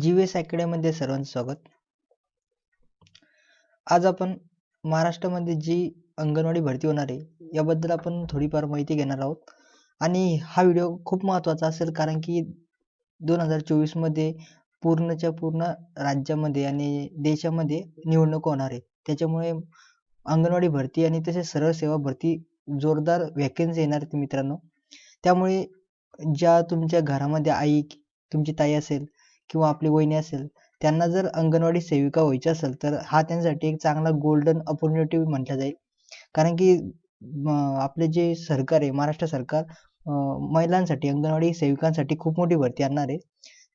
G S अकॅडमीमध्ये सर्वांचं स्वागत. आज आपण महाराष्ट्रामध्ये जी अंगणवाडी भरती होणार आहे याबद्दल आपण थोडीफार माहिती घेणार आहोत. आणि हा व्हिडिओ खूप महत्त्वाचा असेल कारण की दोन हजार चोवीसमध्ये पूर्णच्या पूर्ण राज्यामध्ये आणि देशामध्ये निवडणूक होणार आहे. त्याच्यामुळे अंगणवाडी भरती आणि तसेच सरळ सेवा भरती जोरदार व्हॅकन्सी येणार आहेत मित्रांनो. त्यामुळे ज्या तुमच्या घरामध्ये आई तुमची ताई असेल किंवा आपली वहिनी असेल त्यांना जर अंगणवाडी सेविका व्हायची असेल तर हा त्यांच्यासाठी एक चांगला गोल्डन ऑपॉर्च्युनिटी म्हटलं जाईल. कारण की आपले जे सरकार आहे महाराष्ट्र सरकार महिलांसाठी अंगणवाडी सेविकांसाठी खूप मोठी भरती आणणार आहे.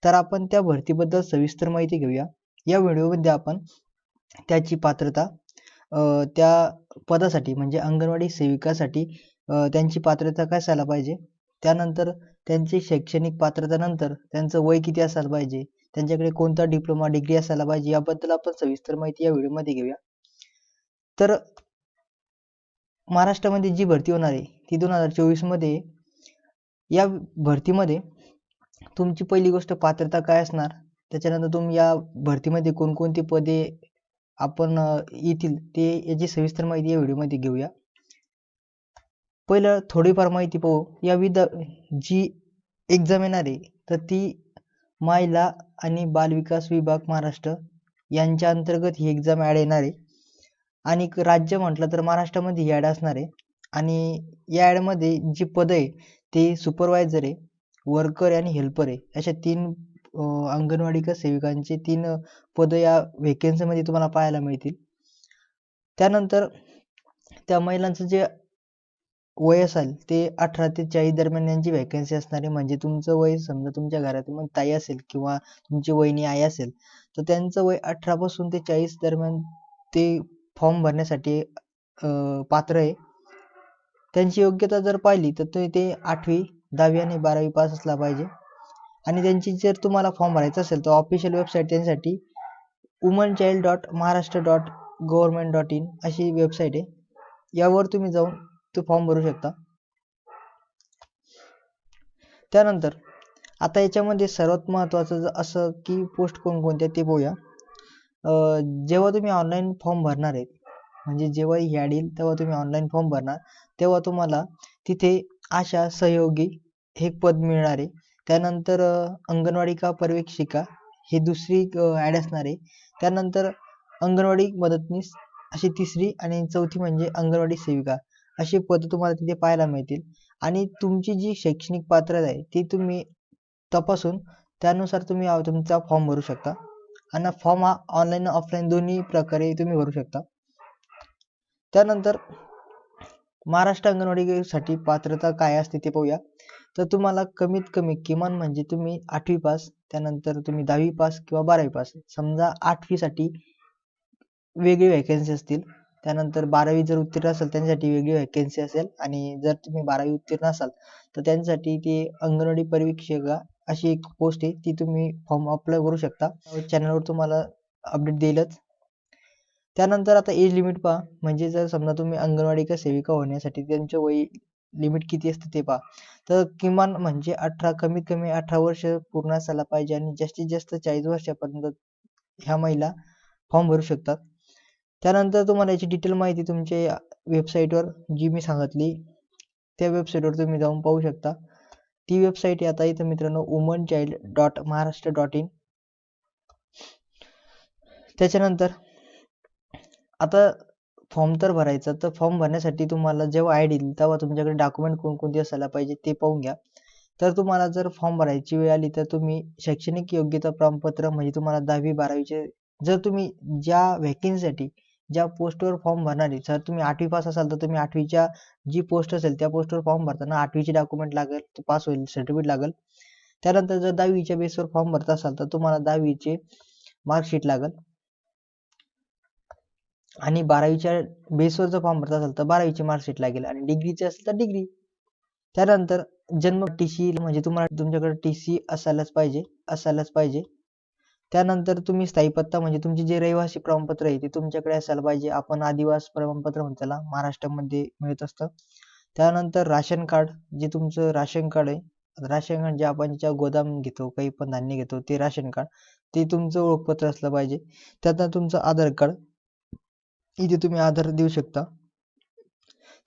तर आपण त्या भरतीबद्दल सविस्तर माहिती घेऊया. या व्हिडिओमध्ये आपण त्याची पात्रता त्या पदासाठी म्हणजे अंगणवाडी सेविकासाठी त्यांची पात्रता काय असायला पाहिजे? त्यानंतर त्यांची शैक्षणिक पात्रतेनंतर त्यांचं वय किती असायला पाहिजे? त्यांच्याकडे कोणता डिप्लोमा डिग्री असायला पाहिजे? याबद्दल आपण सविस्तर माहिती या व्हिडिओमध्ये घेऊया. तर महाराष्ट्रामध्ये जी भरती होणार आहे ती दोन हजार चोवीसमध्ये या भरतीमध्ये तुमची पहिली गोष्ट पात्रता काय असणार? त्याच्यानंतर तुम्ही या भरतीमध्ये कोणकोणती पदे आपण येतील ते याची सविस्तर माहिती या व्हिडिओमध्ये घेऊया. पहिलं थोडीफार माहिती पाहू. या विद जी एक्झाम येणार आहे तर ती महिला आणि बालविकास विभाग महाराष्ट्र यांच्या अंतर्गत ही एक्झाम ॲड येणार. आहे आणि राज्य म्हटलं तर महाराष्ट्रामध्ये ही ॲड असणार. आहे आणि या ॲडमध्ये जी पदं आहे ते सुपरवायझर आहे वर्कर आणि हेल्पर आहे. अशा तीन अंगणवाडी का सेविकांचे तीन पदं या व्हेकन्सीमध्ये तुम्हाला पाहायला मिळतील. त्यानंतर त्या महिलांचं जे वय असेल ते अठरा ते चाळीस दरम्यान यांची व्हॅकन्सी असणारी म्हणजे तुमचं वय समजा तुमच्या घरात मग ताई असेल किंवा तुमची वहिनी आई असेल तर त्यांचं वय अठरापासून ते चाळीस दरम्यान ते फॉर्म भरण्यासाठी पात्र आहे. त्यांची योग्यता जर पाहिली तर ते आठवी दहावी आणि बारावी पास असला पाहिजे. आणि त्यांची जर तुम्हाला फॉर्म भरायचा असेल तर ऑफिशियल वेबसाईट त्यांच्यासाठी woman child dot Maharashtra dot government dot in अशी वेबसाईट आहे. यावर तुम्ही जाऊन तो फॉर्म भरू शकता. त्यानंतर आता याच्यामध्ये सर्वात महत्वाचं असं की पोस्ट कोणकोणत्या ते बघूया. जेव्हा तुम्ही ऑनलाईन फॉर्म भरणार आहेत म्हणजे जेव्हा ॲड येईल तेव्हा तुम्ही ऑनलाईन फॉर्म भरणार. तेव्हा तुम्हाला तिथे आशा सहयोगी हे पद मिळणार. आहे त्यानंतर अंगणवाडी का पर्यवेक्षिका ही दुसरी ॲड असणार. आहे त्यानंतर अंगणवाडी मदतनीस अशी तिसरी आणि चौथी म्हणजे अंगणवाडी सेविका. अशी पद तुम्हाला तिथे पाहायला मिळतील. आणि तुमची जी शैक्षणिक पात्रता आहे ती तुम्ही तपासून त्यानुसार तुम्ही तुमचा फॉर्म भरू शकता. आणि फॉर्म हा ऑनलाईन ऑफलाईन दोन्ही प्रकारे तुम्ही भरू शकता. त्यानंतर महाराष्ट्र अंगणवाडीसाठी पात्रता काय असते ते पाहूया. तर तुम्हाला कमीत कमी किमान म्हणजे तुम्ही आठवी पास त्यानंतर तुम्ही दहावी पास किंवा बारावी पास समजा आठवीसाठी वेगळी व्हॅकन्सी असतील. त्यानंतर बारावी जर उत्तीर्ण असेल त्यांच्यासाठी वेगळी वॅकन्सी असेल. आणि जर तुम्ही बारावी उत्तीर्ण असाल तर त्यांच्यासाठी ती अंगणवाडी परिवीक्षका अशी एक पोस्ट आहे. ती तुम्ही फॉर्म अप्लाय करू शकता. चॅनलवर तुम्हाला अपडेट देईलच. त्यानंतर आता एज लिमिट पहा. म्हणजे जर समजा तुम्ही अंगणवाडी का सेविका होण्यासाठी त्यांचे वय लिमिट किती असतं ते पहा. तर किमान म्हणजे अठरा कमीत कमी अठरा वर्ष पूर्ण असायला पाहिजे. आणि जास्तीत जास्त चाळीस वर्षापर्यंत ह्या महिला फॉर्म भरू शकतात. त्यानंतर तुम्हाला याची डिटेल माहिती तुमच्या वेबसाईटवर जी मी सांगितली त्या वेबसाईटवर तुम्ही जाऊन पाहू शकता. ती वेबसाईट आता इथं मित्रांनो woman child dot Maharashtra dot in त्याच्यानंतर आता फॉर्म तर भरायचा तर फॉर्म भरण्यासाठी तुम्हाला जेव्हा आय डी तेव्हा तुमच्याकडे डॉक्युमेंट कोणकोणते असायला पाहिजे ते पाहून घ्या. तर तुम्हाला जर फॉर्म भरायची वेळ आली तर तुम्ही शैक्षणिक योग्यता प्रमाणपत्र म्हणजे तुम्हाला दहावी बारावीचे जर तुम्ही ज्या व्हॅकन्सीसाठी ज्या पोस्टवर फॉर्म भरणार आहे जर तुम्ही आठवी पास असाल तर तुम्ही आठवीच्या जी पोस्ट असेल त्या पोस्टवर फॉर्म भरताना आठवीचे डॉक्युमेंट लागेल पास होईल सर्टिफिकेट लागेल. त्यानंतर जर दहावीच्या बेसवर फॉर्म भरत असाल तर तुम्हाला दहावीचे मार्कशीट लागेल. आणि बारावीच्या बेसवर जर फॉर्म भरत असाल तर बारावीची मार्कशीट लागेल. आणि डिग्रीचे असेल तर डिग्री त्यानंतर जन्म टी सी म्हणजे तुम्हाला तुमच्याकडे टी सी असायलाच पाहिजे असायलाच पाहिजे. त्यानंतर तुम्ही स्थायी पत्ता म्हणजे तुमचे जे रहिवासी प्रमाणपत्र आहे ते तुमच्याकडे असायला पाहिजे. आपण आदिवास प्रमाणपत्र म्हणतो त्याला महाराष्ट्रामध्ये मिळत असतं. त्यानंतर राशन कार्ड जे तुमचं राशन कार्ड आहे राशन कार्ड जे आपण ज्या गोदाम घेतो काही पण धान्य घेतो ते राशन कार्ड ते तुमचं ओळखपत्र असलं पाहिजे. त्यात तुमचं आधार कार्ड इथे तुम्ही आधार देऊ शकता.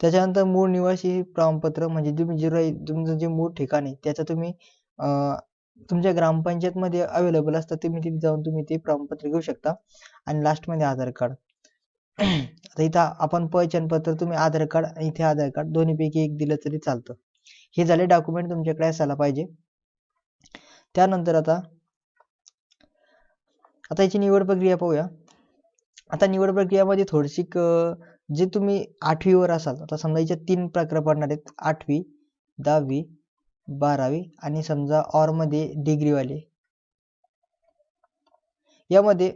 त्याच्यानंतर मूळ निवासी प्रमाणपत्र म्हणजे तुम्ही जे तुमचं जे मूळ ठिकाण आहे त्याचं तुम्ही तुमच्या ग्रामपंचायतमध्ये अवेलेबल असतात तुम्ही तिथे जाऊन तुम्ही ते प्रमाणपत्र घेऊ शकता. आणि लास्टमध्ये आधार कार्ड आता इथं आपण पत्र तुम्ही आधार कार्ड इथे आधार कार्ड दोन्हीपैकी एक दिलं तरी चालतं. हे झाले डॉक्युमेंट तुमच्याकडे असायला पाहिजे. त्यानंतर आता आता याची निवड प्रक्रिया पाहूया. आता निवड प्रक्रियामध्ये थोडीशी जे तुम्ही आठवीवर असाल आता समजा याच्यात तीन प्रकार पडणार आहेत. आठवी दहावी बारावी आणि समजा ऑरमध्ये डिग्रीवाले यामध्ये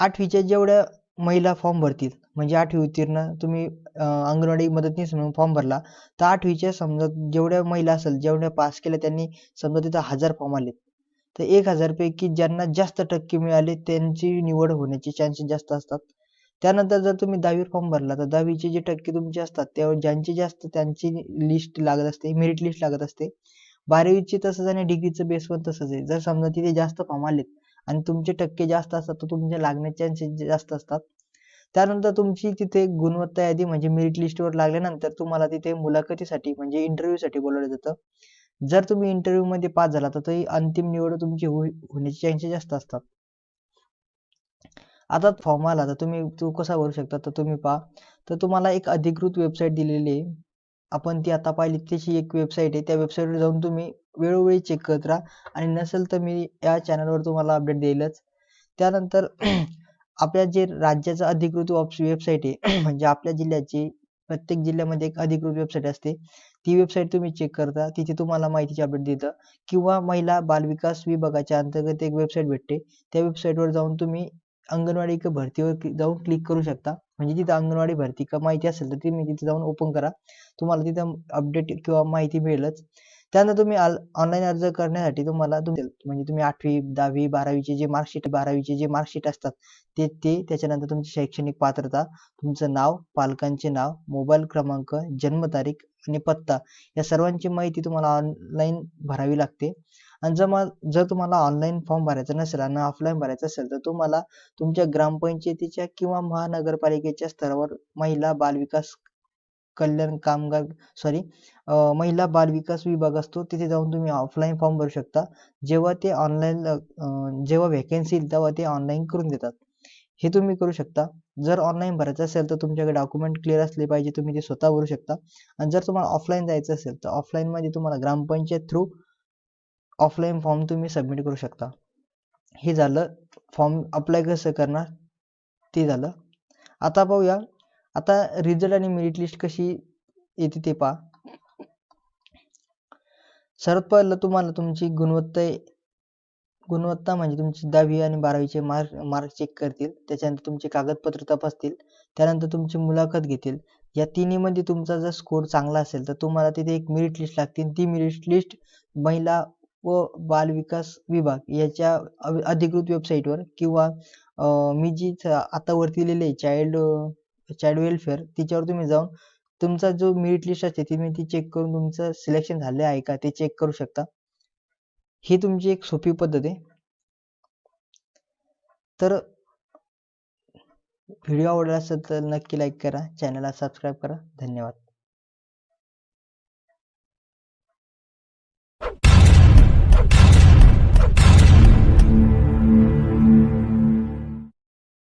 आठवीच्या जेवढ्या महिला फॉर्म भरतील म्हणजे आठवी उत्तीर्ण तुम्ही अंगणवाडी मदतनीस म्हणून फॉर्म भरला तर आठवीच्या समजा जेवढ्या महिला असेल जेवढ्या पास केल्या त्यांनी समजा तिथं हजार फॉर्म आले तर एक हजार पैकी ज्यांना जास्त टक्के मिळाले त्यांची निवड होण्याचे चान्सेस जास्त असतात. त्यानंतर जर तुम्ही दहावीवर फॉर्म भरला तर दहावीचे जे टक्के तुमचे असतात त्यावर ज्यांचे जास्त त्यांची लिस्ट लागत असते मेरिट लिस्ट लागत असते. बारावीची तसंच आणि डिग्रीचं बेस पण तसंच आहे. जर समजा तिथे जास्त फॉर्म आलेत आणि तुमचे टक्के जास्त असतात तर तुमचे लागण्याचे चान्सेस जास्त असतात. त्यानंतर तुमची तिथे गुणवत्ता यादी म्हणजे मेरिट लिस्टवर लागल्यानंतर तुम्हाला तिथे मुलाखतीसाठी म्हणजे इंटरव्ह्यूसाठी बोलवलं जातं. जर तुम्ही इंटरव्ह्यू मध्ये पास झाला तर अंतिम निवड तुमची हो, होण्याचे चान्सेस जास्त असतात. आता फॉर्म आला तर तुम्ही तो कसा भरू शकता? तर तुम्ही पहा. तर तुम्हाला एक अधिकृत वेबसाईट दिलेली आहे. आपण ती आता पाहिली त्याची एक वेबसाईट आहे. त्या वेबसाईटवर जाऊन तुम्ही वेळोवेळी चेक करत राहा. आणि नसेल तर मी या चॅनलवर तुम्हाला अपडेट देईलच. त्यानंतर आपल्या जे राज्याचं अधिकृत वेबसाईट आहे म्हणजे आपल्या जिल्ह्याची प्रत्येक जिल्ह्यामध्ये एक अधिकृत वेबसाईट असते. ती वेबसाईट तुम्ही चेक करता तिथे तुम्हाला माहितीची अपडेट देतं. किंवा महिला बालविकास विभागाच्या अंतर्गत एक वेबसाईट भेटते. त्या वेबसाईटवर जाऊन तुम्ही अंगणवाडी भरतीवर जाऊन क्लिक करू शकता. म्हणजे तिथं अंगणवाडी भरती का माहिती असेल तर ती मी तिथे जाऊन ओपन करा. तुम्हाला तिथं अपडेट किंवा माहिती मिळेलच. त्यानंतर तुम्ही ऑनलाईन अर्ज करण्यासाठी तुम्हाला म्हणजे तुम्ही आठवी दहावी बारावीचे जे मार्कशीट बारावीचे जे मार्कशीट असतात ते ते त्याच्यानंतर तुमची शैक्षणिक पात्रता तुमचं नाव पालकांचे नाव मोबाईल क्रमांक जन्मतारीख आणि पत्ता या सर्वांची माहिती तुम्हाला ऑनलाईन भरावी लागते. आणि जर जर तुम्हाला ऑनलाईन फॉर्म भरायचा नसेल आणि ऑफलाईन भरायचा असेल तर तुम्हाला तुमच्या ग्रामपंचायतीच्या किंवा महानगरपालिकेच्या स्तरावर महिला बालविकास कल्याण कामगार सॉरी महिला बाल विकास विभाग असतो तिथे जाऊन तुम्ही ऑफलाईन फॉर्म भरू शकता. जेव्हा ते ऑनलाईन जेव्हा व्हॅकन्सी येईल तेव्हा ते ऑनलाईन करून देतात. हे तुम्ही करू शकता. जर ऑनलाईन भरायचं असेल तर तुमच्याकडे डॉक्युमेंट क्लिअर असले पाहिजे तुम्ही ते स्वतः भरू शकता. आणि जर तुम्हाला ऑफलाईन जायचं असेल तर ऑफलाईनमध्ये तुम्हाला ग्रामपंचायत थ्रू ऑफलाईन फॉर्म तुम्ही सबमिट करू शकता. हे झालं फॉर्म अप्लाय कसं करणार ते झालं. आता पाहूया आता रिझल्ट आणि मेरिट लिस्ट कशी येते ते पहा. सर्वात पहिलं तुम्हाला तुमची गुणवत्ता गुणवत्ता म्हणजे तुमची दहावी आणि बारावीचे मार्क मार्क चेक करतील. त्याच्यानंतर तुमचे कागदपत्र तपासतील. त्यानंतर तुमची मुलाखत घेतील. या तिन्हीमध्ये तुमचा जर स्कोर चांगला असेल तर तुम्हाला तिथे एक मेरिट लिस्ट लागतील ती मेरिट लिस्ट महिला व बाल विकास विभाग याच्या अधिकृत वेबसाईटवर किंवा मी जी आता वरती लिहिलेली चाइल्ड चाइल्ड वेलफेअर तिच्यावर तुम्ही जाऊन तुमचा जो मेरिट लिस्ट असते ती मी ती चेक करून तुमचं सिलेक्शन झाले आहे का ते चेक करू शकता. ही तुमची एक सोपी पद्धत आहे. तर व्हिडिओ आवडला असेल तर नक्की लाईक करा चॅनलला सबस्क्राईब करा. धन्यवाद.